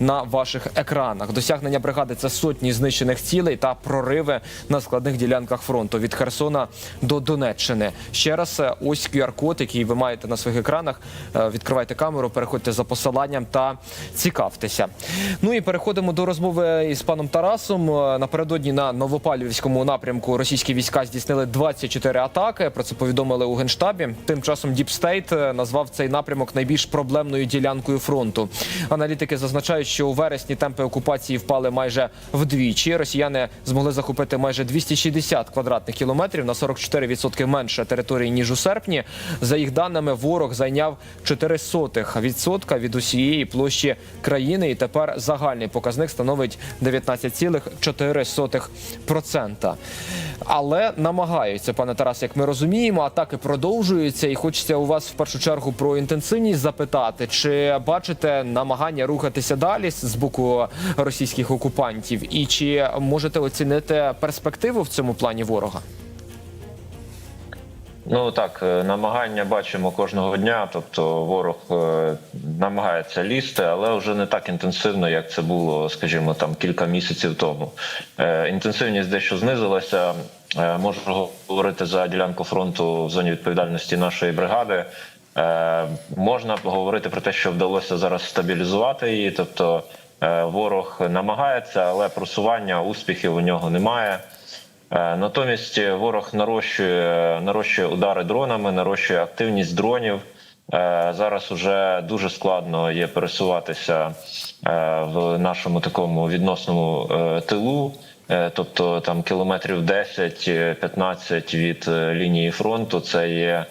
на ваших екранах. Досягнення бригади це сотні знищених цілей та прориви на складних ділянках фронту від Херсона до Донеччини. Ще раз, е, ось QR-код, який ви маєте на своїх екранах. Е, Відкривайте камеру, переходьте за посиланням та цікавтеся. Ну і переходимо до розмови із паном Тарасом. Е, Напередодні на Новопалівському напрямку російські війська здійснили 24 атаки. Про це повідомили у генштабі. Тим часом Діпстейт назвав цей напрямок найбільш проблемною ділянкою фронту. Аналітики зазначають, що у вересні темпи окупації впали майже вдвічі. Росіяни змогли захопити майже 260 квадратних кілометрів на 44% менше території ніж у серпні. За їх даними, ворог зайняв 4 сотих відсотка від усієї площі країни, і тепер загальний показник становить 19,4%. Але намагаються, пане Тарас, як ми розуміємо, атаки продовжуються, і хочеться у вас в першу чергу про інтенсивність запитати, чи бачите намагання рухатися далі з боку російських окупантів, і чи можете оцінити перспективу в цьому плані ворога? Ну так, е, намагання бачимо кожного дня. Тобто ворог е, намагається лізти, але вже не так інтенсивно, як це було, скажімо, там кілька місяців тому. Е, Інтенсивність дещо знизилася. Можу говорити за ділянку фронту в зоні відповідальності нашої бригади. Е, Можна поговорити про те, що вдалося зараз стабілізувати її. Тобто е, ворог намагається, але просування успіхів у нього немає. Е, Натомість ворог нарощує, нарощує удари дронами, нарощує активність дронів. Зараз уже дуже складно є пересуватися в нашому такому відносному тилу. Е, Тобто там кілометрів 10-15 від е, лінії фронту це є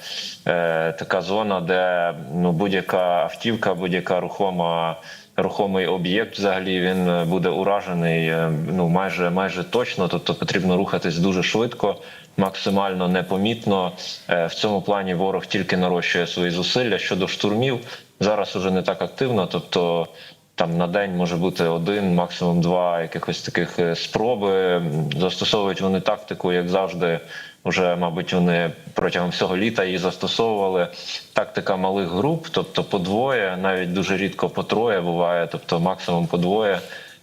е, така зона, де ну будь-яка автівка, будь-яка рухома рухомий об'єкт взагалі він е, буде уражений е, ну майже майже точно. Тобто потрібно рухатись дуже швидко, максимально непомітно. Е, В цьому плані ворог тільки нарощує свої зусилля щодо штурмів. Зараз уже не так активно, тобто. Там на день може бути один, максимум два якихось таких е, спроби. Застосовують вони тактику, як завжди. Вже, мабуть, вони протягом всього літа її застосовували. Тактика малих груп, тобто по двоє, навіть дуже рідко по троє буває, тобто максимум по двоє.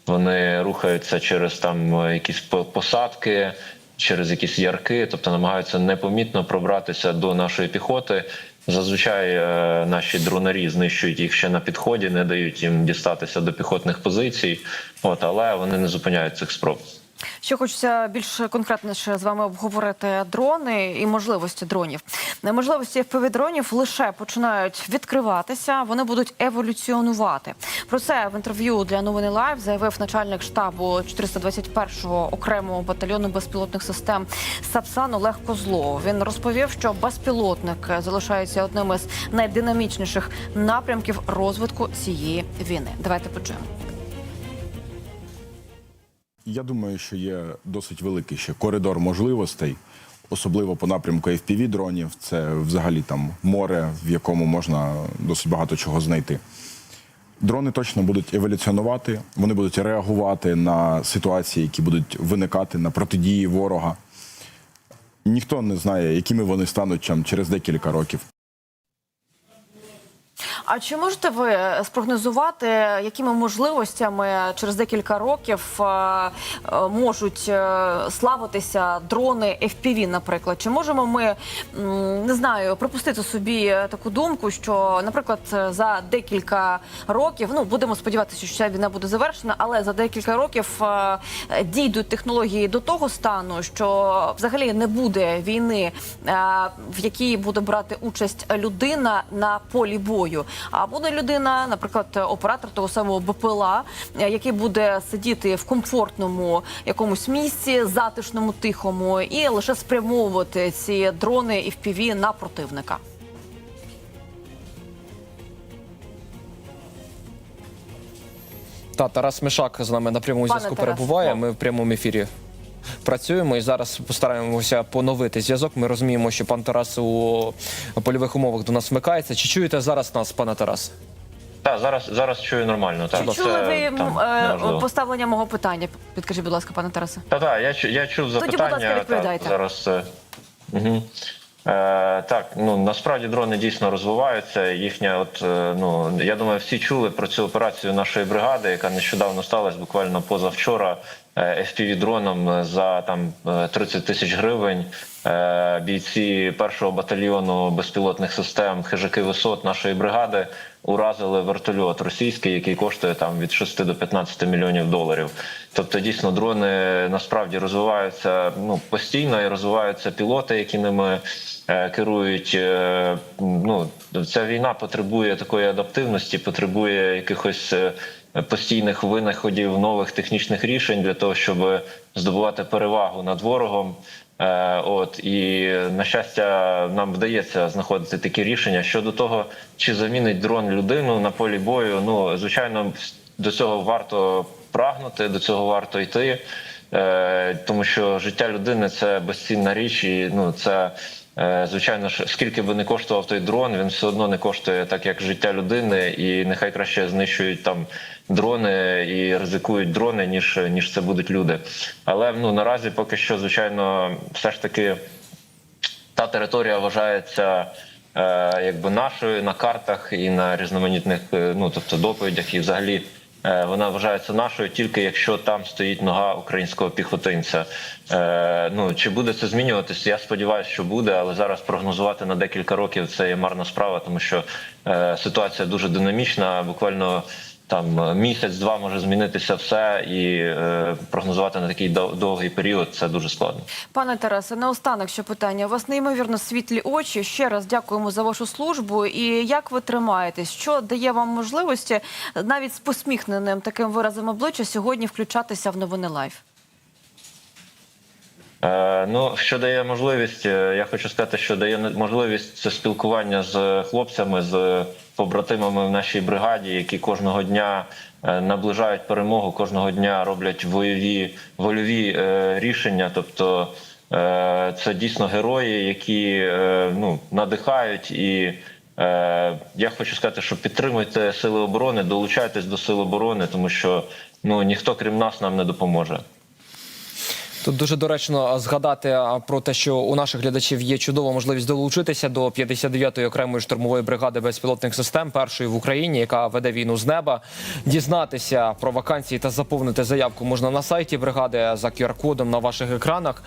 Вони рухаються через там е, якісь посадки, через якісь ярки, тобто намагаються непомітно пробратися до нашої піхоти. Зазвичай е, наші дронарі знищують їх ще на підході, не дають їм дістатися до піхотних позицій. От але вони не зупиняють цих спроб. Ще хочеться більш конкретніше з вами обговорити дрони і можливості дронів. Можливості FPV-дронів лише починають відкриватися, вони будуть еволюціонувати. Про це в інтерв'ю для новини Лайв заявив начальник штабу 421-го окремого батальйону безпілотних систем Сапсан Олег Козлов. Він розповів, що безпілотник залишається одним із найдинамічніших напрямків розвитку цієї війни. Давайте почуємо. Я думаю, що є досить великий ще коридор можливостей, особливо по напрямку fpv дронів. Це взагалі там море, в якому можна досить багато чого знайти. Дрони точно будуть еволюціонувати, вони будуть реагувати на ситуації, які будуть виникати на протидії ворога. Ніхто не знає, якими вони стануть через декілька років. А чи можете ви спрогнозувати, якими можливостями через декілька років е, е, можуть е, славитися дрони FPV, наприклад? Чи можемо ми не знаю припустити собі таку думку, що, наприклад, за декілька років, ну будемо сподіватися, що ця війна буде завершена, але за декілька років е, дійдуть технології до того стану, що взагалі не буде війни, е, в якій буде брати участь людина на полі бою. А буде людина, наприклад, оператор того самого БПЛА, е, який буде сидіти в комфортному якомусь місці, затишному, тихому, і лише спрямовувати ці дрони і впіві на противника. Та Тарас Мишак з нами на прямому зв'язку перебуває. Ми в прямому ефірі працюємо і зараз постараємося поновити зв'язок. Ми розуміємо, що пан Тарас у польових умовах до нас вмикається. Чи чуєте зараз нас, пане Тарас? Так, зараз зараз чую нормально. Так, Чи чули ви там, е, поставлення мого питання? Підкажіть, будь ласка, пане Тарасе. Та так, я я чув Тоді, будь запитання. ласка, відповідайте. Та, зараз. Угу. Е, так, ну насправді дрони дійсно розвиваються. Їхня, от е, ну я думаю, всі чули про цю операцію нашої бригади, яка нещодавно сталася буквально позавчора. Fpv дроном за там е, 30 тисяч гривень. Е, Бійці першого батальйону безпілотних систем хижаки висот нашої бригади уразили вертольот російський, який коштує там від 6 до 15 мільйонів доларів. Тобто, дійсно, дрони насправді розвиваються ну постійно і розвиваються пілоти, які ними е, керують. Е, ну ця війна потребує такої адаптивності, потребує якихось. Постійних винаходів нових технічних рішень для того, щоб здобувати перевагу над ворогом. Е, От і на щастя, нам вдається знаходити такі рішення щодо того, чи замінить дрон людину на полі бою. Ну звичайно, до цього варто прагнути, до цього варто йти, тому що життя людини це безцінна річ, і ну це. е, Звичайно ж, скільки би не коштував той дрон, він все одно не коштує так, як життя людини, і нехай краще знищують там дрони і ризикують дрони, ніж ніж це будуть люди. Але ну наразі поки що, звичайно, все ж таки та територія вважається е, якби нашою на картах і на різноманітних, е, ну тобто доповідях, і взагалі е, вона вважається нашою тільки якщо там стоїть нога українського піхотинця. Е, ну чи буде це змінюватися? Я сподіваюся, що буде, але зараз прогнозувати на декілька років це є марна справа, тому що е, ситуація дуже динамічна. Буквально там місяць-два може змінитися все, і е, прогнозувати на такий дов- довгий період це дуже складно. Пане Тарасе, наостанок ще питання. У вас неймовірно світлі очі. Ще раз дякуємо за вашу службу. І як ви тримаєтесь? Що дає вам можливості навіть з посміхненим таким виразом обличчя сьогодні включатися в новини лайф? Е, ну, що дає можливість, е, я хочу сказати, що дає можливість це спілкування з хлопцями, з побратимами в нашій бригаді, які кожного дня е, наближають перемогу, кожного дня роблять войові вольові е, рішення. Тобто е, це дійсно герої, які ну, надихають і. Я хочу сказати, що підтримуйте сили оборони, долучайтесь до сил оборони, тому що ну ніхто крім нас нам не допоможе. Тут дуже доречно згадати про те, що у наших глядачів є чудова можливість долучитися до 59-ї окремої штурмової бригади безпілотних систем, першої в Україні, яка веде війну з неба. Дізнатися про вакансії та заповнити заявку можна на сайті бригади за QR-кодом на ваших екранах.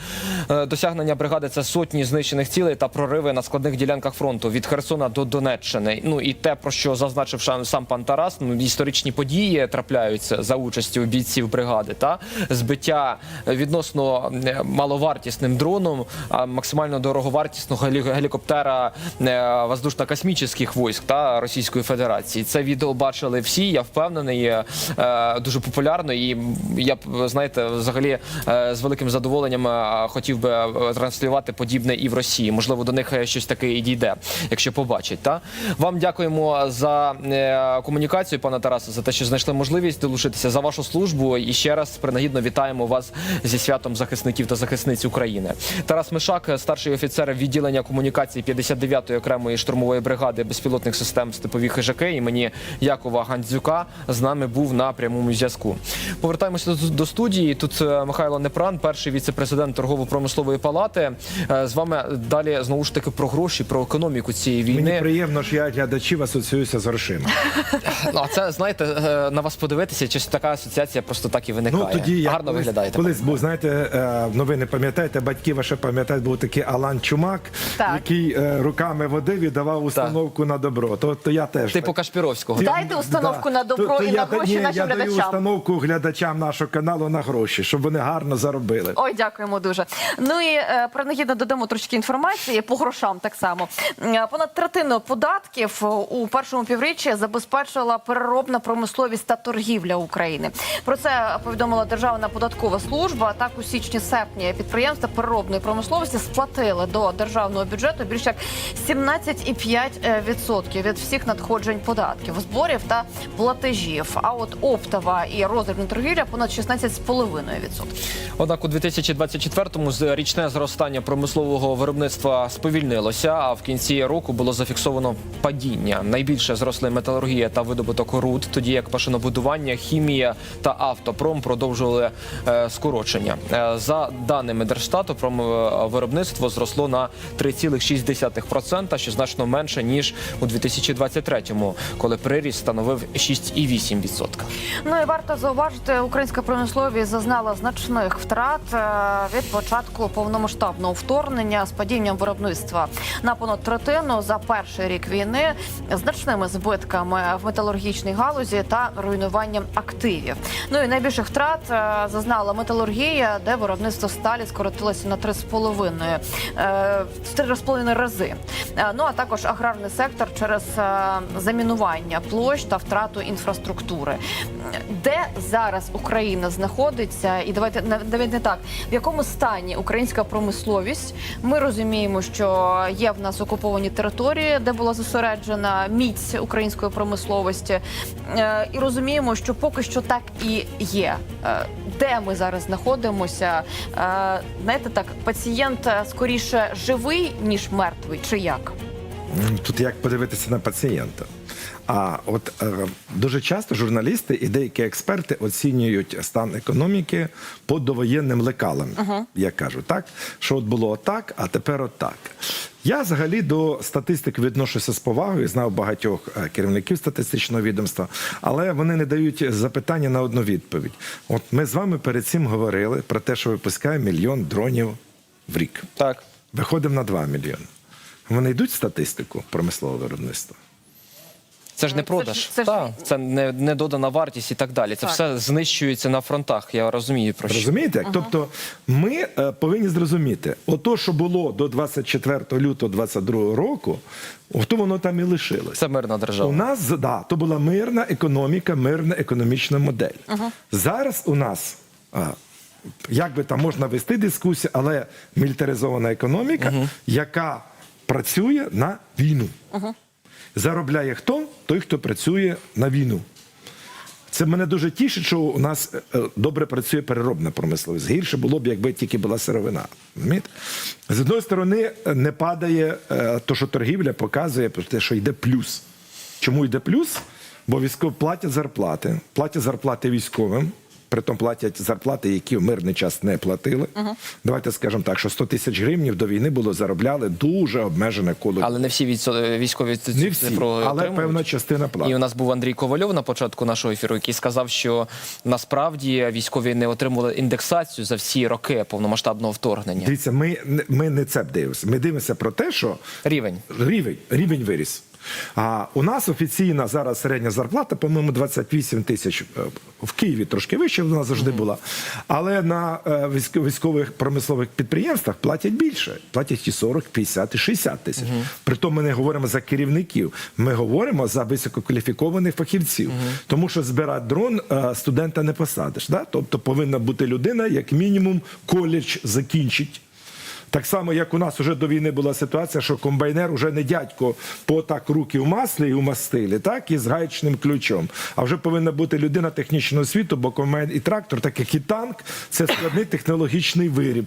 Е, Досягнення бригади це сотні знищених цілей та прориви на складних ділянках фронту від Херсона до Донеччини. Ну і те, про що зазначив сам пан Тарас, ну історичні події трапляються за участю бійців бригади. Та збиття відносно е, маловартісним дроном, максимально дороговартісного гелікоптера е, воздушно-космічних військ та Російської Федерації. Це відео бачили всі. Я впевнений, е, дуже популярно. І я б знаєте, взагалі е, з великим задоволенням хотів би транслювати подібне і в Росії. Можливо, до них щось таке і дійде, якщо побачать. Та вам дякуємо за комунікацію, пане Тарасе, за те, що знайшли можливість долучитися за вашу службу. І ще раз принагідно вітаємо вас зі святом захисників та захисниць України. Тарас Мишак, старший офіцер відділення комунікації 59-ї окремої штурмової бригади безпілотних систем степові хижаки імені Якова Гандзюка з нами був на прямому зв'язку. Повертаємося до, студії. Тут е, Михайло Непран, перший віце-президент торгово-промислової палати. Е, З вами далі знову ж таки про гроші, про економіку цієї Мені війни. приємно, що я глядачів асоціююся з грошима. Ну, а це знаєте, е, на вас подивитися, чи така асоціація просто так і виникає. Ну тоді я гарно колись, виглядаєте. Колись був, знаєте, е, ну ви не пам'ятаєте, батьки ваші пам'ятають, був такий Алан Чумак, Так. який е, руками водив і давав установку на добро. То, то я теж Типу так. Кашпіровського. Да. Дайте установку на добро і на гроші ні, нашим я даю установку глядачам нашого каналу на гроші, щоб вони гарно заробили. Ой, дякуємо дуже. Ну і е, принагідно додамо трошки інформації по грошам. Так само понад третину податків у першому півріччі забезпечила переробна промисловість та торгівля України. Про це повідомила Державна податкова служба. Так у січні-серпні підприємства переробної промисловості сплатили до державного бюджету більше як 17,5% від всіх надходжень податків, зборів та платежів. А от оптова і роздрібна торгівля понад 16,5%. Однак у 2024-му з- річне зростання промислового виробництва сповільнилося, а в кінці року було зафіксовано падіння. Найбільше зросли металургія та видобуток руд, тоді як машинобудування, хімія та автопром продовжували е, скорочення. За даними Держстату, промвиробництво зросло на 3,6%, що значно менше ніж у 2023-му, коли приріст становив 6,8%. Ну і варто зауважити, українська промисловість зазнала значних втрат е, від початку повномасштабного вторгнення з падінням виробництва на понад третину за перший рік війни, значними збитками в металургічній галузі та руйнуванням активів. Ну і найбільших втрат е, зазнала металургія, де виробництво сталі скоротилося на 3,5 е, в 3,5 рази. Е, Ну а також аграрний сектор через е, замінування площ та втрату інфраструктури. Де зараз Україна знаходиться, і давайте навіть не так, в якому стані українська промисловість? Ми розуміємо, що є в нас окуповані території, де була зосереджена міць української промисловості, Е, і розуміємо, що поки що так і є. Де ми зараз знаходимося? Е, Знаєте, так пацієнт е, скоріше живий ніж мертвий, чи як? Тут як подивитися на пацієнта. А от е, дуже часто журналісти і деякі експерти оцінюють стан економіки по довоєнним лекалам, як кажуть, так що от було так, а тепер отак. Я взагалі до статистик відношуся з повагою, знав багатьох е, керівників статистичного відомства, але вони не дають запитання на одну відповідь. От ми з вами перед цим говорили про те, що випускає мільйон дронів в рік. Так. Виходимо на 2 мільйони. Вони йдуть в статистику промислового виробництва. Це ж не Це ж- продаж, це ж- це не, не додана вартість і так далі. Це Так. все знищується на фронтах. Я розумію про що. Розумієте? як? Тобто ми е, повинні зрозуміти, ото, що було до 24 лютого 22 року, ото воно там і лишилось. Це мирна держава. У нас да, то була мирна економіка, мирна економічна модель. Зараз у нас. А, як би там можна вести дискусію, але мілітаризована економіка, яка працює на війну. Заробляє хто? Той, хто працює на війну. Це мене дуже тішить, що у нас е, е, добре працює переробна промисловість. Гірше було б, якби тільки була сировина. З одної сторони, е, не падає то, що торгівля показує те, що йде плюс. Чому йде плюс? Бо військові платять зарплати, платять зарплати військовим. Притом платять зарплати, які в мирний час не платили. Давайте скажемо так, що 100 тисяч гривнів до війни було заробляли дуже обмежене коло. Але не всі відсо- військові не всі, цифру але отримують. певна частина платить. І у нас був Андрій Ковальов на початку нашого ефіру, який сказав, що насправді військові не отримували індексацію за всі роки повномасштабного вторгнення. Дивіться, ми, ми не це дивимося. Ми дивимося про те, що Рівень. рівень, рівень виріс. А у нас офіційна зараз середня зарплата, по-моєму, 28 тисяч е, в Києві трошки вище вона завжди була. Але на е, військових промислових підприємствах платять більше. Платять і 40, 50, і 60 тисяч. Притом ми не говоримо за керівників, ми говоримо за висококваліфікованих фахівців. Тому що збирати дрон е, студента не посадиш. Да? Тобто повинна бути людина, як мінімум, коледж закінчить. Так само, як у нас вже до війни була ситуація, що комбайнер уже не дядько по так руки в маслі і в мастилі, так і з гаєчним ключом. А вже повинна бути людина технічного світу, бо комбайн і трактор, так як і танк, це складний технологічний виріб.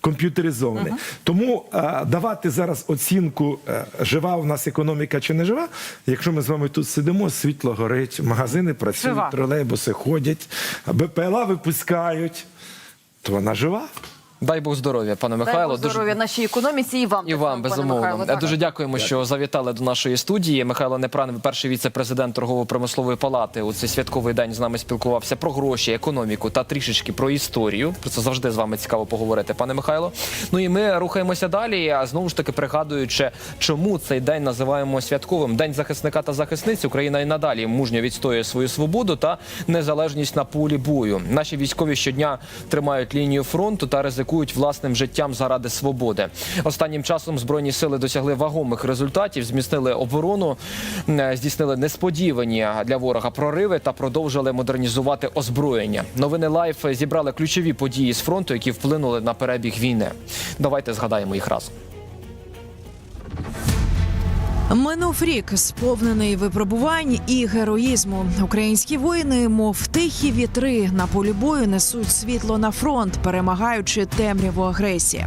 Комп'ютеризований. Тому е, давати зараз оцінку, е, жива у нас економіка чи не жива. Якщо ми з вами тут сидимо, світло горить, магазини працюють, Жива. тролейбуси ходять, БПЛА випускають, то вона жива. Дай Бог здоров'я, пане Дай Михайло. Бог здоров'я нашій економіці і вам. І так вам пане безумовно Михайло, дуже дякуємо, що завітали до нашої студії. Михайло Непран, перший віце-президент торгово-промислової палати. У цей святковий день з нами спілкувався про гроші, економіку та трішечки про історію. Про це завжди з вами цікаво поговорити, пане Михайло. Ну і ми рухаємося далі. А знову ж таки пригадуючи, чому цей день називаємо святковим день захисника та захисниць. Україна і надалі мужньо відстоює свою свободу та незалежність на полі бою. Наші військові щодня тримають лінію фронту та ризикують власним життям заради свободи. Останнім часом збройні сили досягли вагомих результатів, зміцнили оборону, е, здійснили несподівані для ворога прориви та продовжили модернізувати озброєння. Новини Лайф зібрали ключові події з фронту, які вплинули на перебіг війни. Давайте згадаємо їх разом. Минув рік сповнений випробувань і героїзму. Українські воїни, мов тихі вітри, на полі бою несуть світло на фронт, перемагаючи темряву агресії.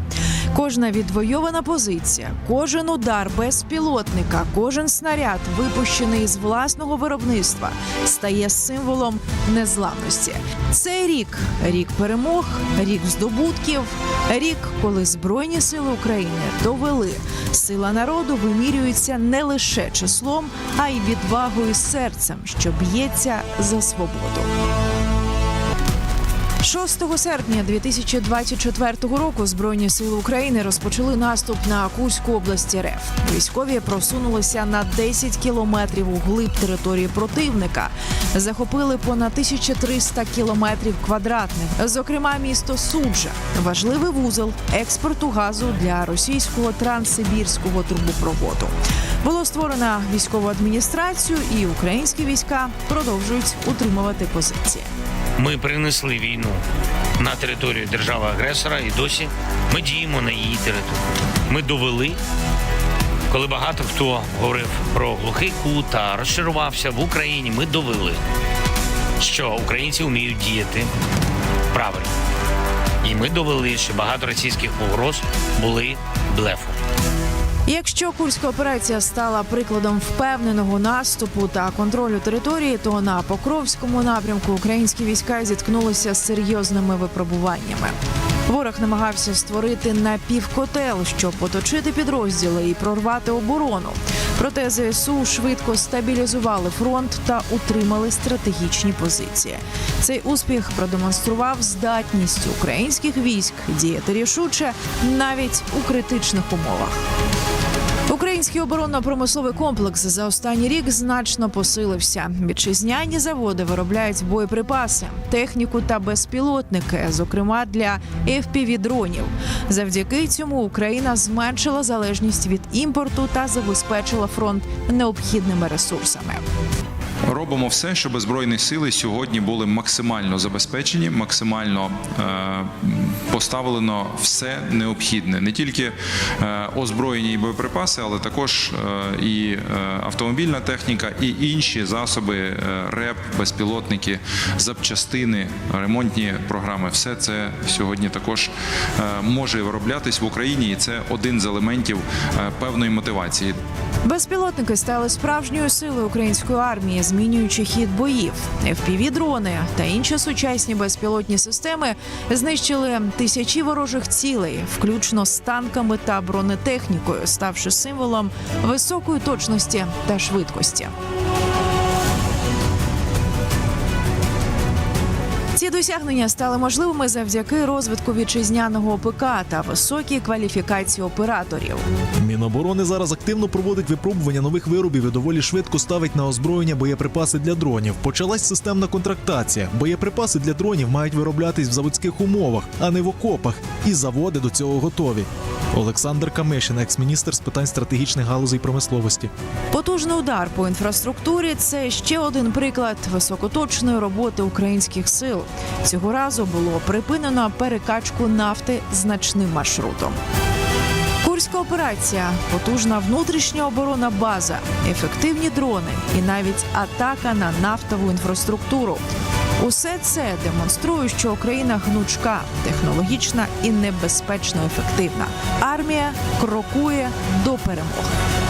Кожна відвойована позиція, кожен удар безпілотника, кожен снаряд, випущений з власного виробництва, стає символом незламності. Цей рік рік перемог, рік здобутків, рік, коли збройні сили України довели сила народу вимірюється не лише числом, а й відвагою серцем, що б'ється за свободу. 6 серпня 2024 року Збройні сили України розпочали наступ на Кузьку область РФ. Військові просунулися на 10 кілометрів у глиб території противника, захопили понад 1300 кілометрів квадратних, зокрема місто Суджа, важливий вузол експорту газу для російського транссибірського трубопроводу. Було створено військову адміністрацію, і українські війська продовжують утримувати позиції. Ми принесли війну на територію держави-агресора і досі ми діємо на її території. Ми довели, коли багато хто говорив про глухий кут та розчарувався в Україні, ми довели, що українці вміють діяти правильно. І ми довели, що багато російських погроз були блефом. Якщо курська операція стала прикладом впевненого наступу та контролю території, то на Покровському напрямку українські війська зіткнулися з серйозними випробуваннями. Ворог намагався створити напівкотел, щоб оточити підрозділи і прорвати оборону. Проте ЗСУ швидко стабілізували фронт та утримали стратегічні позиції. Цей успіх продемонстрував здатність українських військ діяти рішуче навіть у критичних умовах. Український оборонно-промисловий комплекс за останній рік значно посилився. Вітчизняні заводи виробляють боєприпаси, техніку та безпілотники, зокрема для fpv дронів. Завдяки цьому Україна зменшила залежність від імпорту та забезпечила фронт необхідними ресурсами. Робимо все, щоб збройні сили сьогодні були максимально забезпечені, максимально е, поставлено все необхідне, не тільки е, озброєні і боєприпаси, але також е, і е, автомобільна техніка, і інші засоби РЕП, безпілотники, запчастини, ремонтні програми. Все це сьогодні також може вироблятись в Україні, і це один з елементів певної мотивації. Безпілотники стали справжньою силою української армії, змінюючи хід боїв. fpv дрони та інші сучасні безпілотні системи знищили тисячі ворожих цілей, включно з танками та бронетехнікою, ставши символом високої точності та швидкості. Досягнення стали можливими завдяки розвитку вітчизняного ОПК та високій кваліфікації операторів. Міноборони зараз активно проводить випробування нових виробів і доволі швидко ставить на озброєння боєприпаси для дронів. Почалась системна контрактація. Боєприпаси для дронів мають вироблятись в заводських умовах, а не в окопах. І заводи до цього готові. Олександр Камишин, екс-міністр з питань стратегічних галузей промисловості. Потужний удар по інфраструктурі це ще один приклад високоточної роботи українських сил. Цього разу було припинено перекачку нафти значним маршрутом. Курська операція, потужна внутрішня оборонна база, ефективні дрони і навіть атака на нафтову інфраструктуру. Усе це демонструє, що Україна гнучка, технологічна і небезпечно ефективна. Армія крокує до перемоги.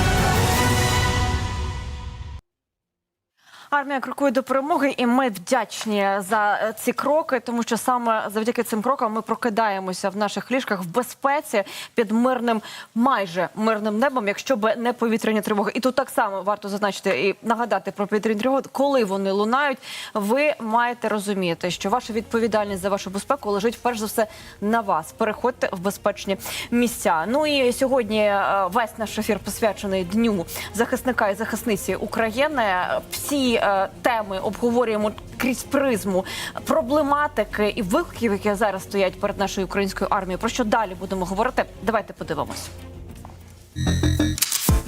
Армія крокує до перемоги, і ми вдячні за е, ці кроки, тому що саме завдяки цим крокам ми прокидаємося в наших ліжках в безпеці під мирним, майже мирним небом, якщо б не повітряні тривоги. І тут так само варто зазначити і нагадати про повітряні тривоги, коли вони лунають. Ви маєте розуміти, що ваша відповідальність за вашу безпеку лежить перш за все на вас. Переходьте в безпечні місця. Ну і сьогодні е, весь наш ефір посвячений дню захисника і захисниці України. Всі е, теми обговорюємо крізь призму проблематики і викликів, які зараз стоять перед нашою українською армією. Про що далі будемо говорити? Давайте подивимось.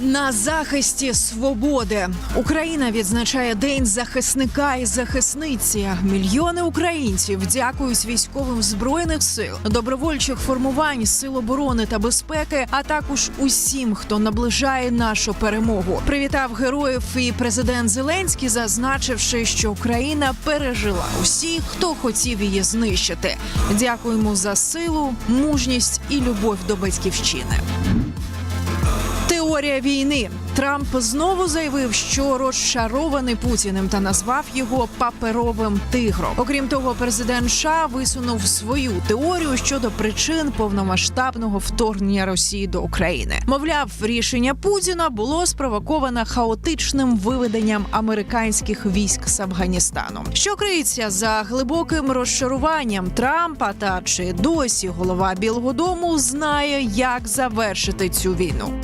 На захисті свободи Україна відзначає День захисника і захисниці. Мільйони українців дякують військовим збройних сил, добровольчих формувань, сил оборони та безпеки, а також усім, хто наближає нашу перемогу. Привітав героїв і президент Зеленський, зазначивши, що Україна пережила усіх, хто хотів її знищити. Дякуємо за силу, мужність і любов до батьківщини. Теорія війни Трамп знову заявив, що розчарований Путіним та назвав його паперовим тигром. Окрім того, президент США висунув свою теорію щодо причин повномасштабного вторгнення Росії до України. Мовляв, рішення Путіна було спровоковане хаотичним виведенням американських військ з Афганістану. Що криється за глибоким розчаруванням Трампа, та чи досі голова Білого Дому знає, як завершити цю війну.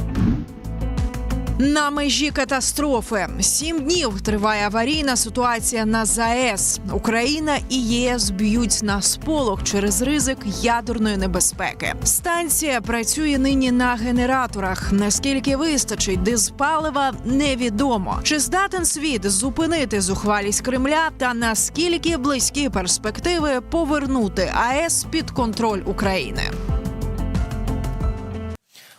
На межі катастрофи сім днів триває аварійна ситуація на ЗАЕС. Україна і ЄС б'ють на сполох через ризик ядерної небезпеки. Станція працює нині на генераторах. Наскільки вистачить дизпалива, невідомо. Чи здатен світ зупинити зухвалість Кремля та наскільки близькі перспективи повернути АЕС під контроль України?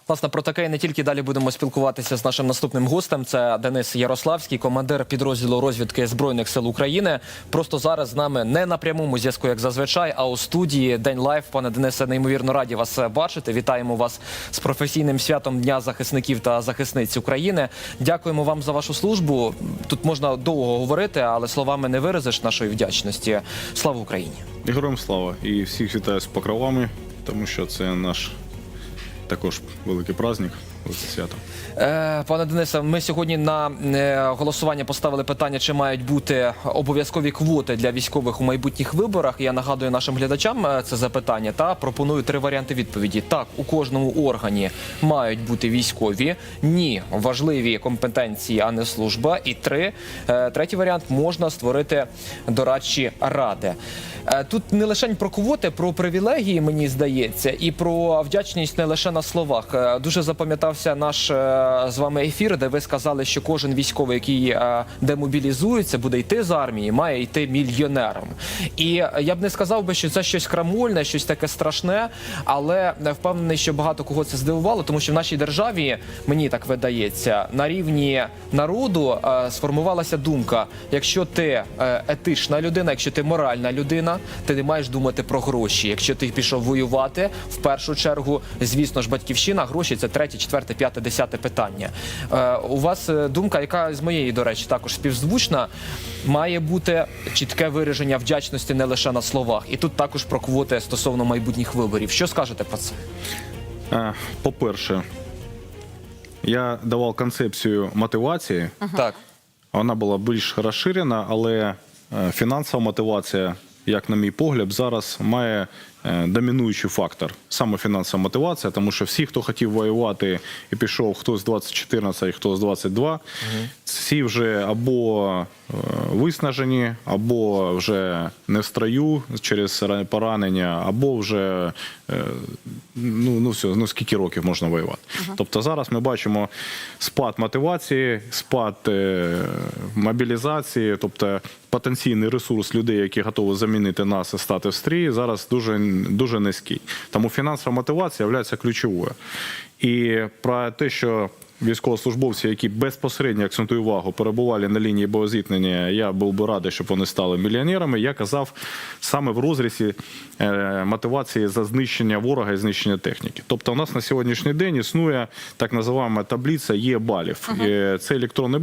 Власне, про таке і не тільки далі будемо спілкуватися з нашим наступним гостем. Це Денис Ярославський, командир підрозділу розвідки збройних сил України. Просто зараз з нами не на прямому зв'язку, як зазвичай, а у студії День Лайв. Пане Денисе, неймовірно раді вас бачити. Вітаємо вас з професійним святом Дня захисників та захисниць України. Дякуємо вам за вашу службу. Тут можна довго говорити, але словами не виразиш нашої вдячності. Слава Україні! Героям слава і всіх вітаю з покровами, тому що це наш також великий праздник, свято. Е, Пане Денисе, ми сьогодні на е, голосування поставили питання, чи мають бути обов'язкові квоти для військових у майбутніх виборах. Я нагадую нашим глядачам е, це запитання та пропоную три варіанти відповіді. Так, у кожному органі мають бути військові. Ні, важливі компетенції, а не служба. І три е, третій варіант можна створити дорадчі ради. Е, Тут не лише про квоти, про привілегії, мені здається, і про вдячність не лише на словах. Е, Дуже запам'ятався наш е, з вами ефір, де ви сказали, що кожен військовий, який демобілізується, буде йти з армії, має йти мільйонером. І я б не сказав би, що це щось крамольне, щось таке страшне, але впевнений, що багато кого це здивувало, тому що в нашій державі мені так видається на рівні народу сформувалася думка: якщо ти етична людина, якщо ти моральна людина, ти не маєш думати про гроші. Якщо ти пішов воювати, в першу чергу, звісно ж, батьківщина, гроші це третє, четверте, п'яте, десяте питання. Е, у вас е, думка, яка з моєї, до речі, також співзвучна, має бути чітке вираження вдячності не лише на словах. І тут також про квоти стосовно майбутніх виборів. Що скажете про це? Е, По-перше, я давав концепцію мотивації. Так. Вона була більш розширена, але е, фінансова мотивація, як на мій погляд, зараз має домінуючий фактор. Саме фінансова мотивація, тому що всі, хто хотів воювати і пішов, хто з 2014, хто з 22, всі вже або е, виснажені, або вже не в строю через поранення, або вже е, ну, ну все, ну скільки років можна воювати. Тобто зараз ми бачимо спад мотивації, спад е, мобілізації, тобто потенційний ресурс людей, які готові замінити нас і стати в стрій, зараз дуже, дуже низький. Тому фінансова мотивація є ключовою. І про те, що військовослужбовці, які безпосередньо акцентую увагу, перебували на лінії боєзіткнення, я був би радий, щоб вони стали мільйонерами. Я казав саме в розрізі е, мотивації за знищення ворога і знищення техніки. Тобто, у нас на сьогоднішній день існує так називаємо таблиця є балів. Е, Це електронний.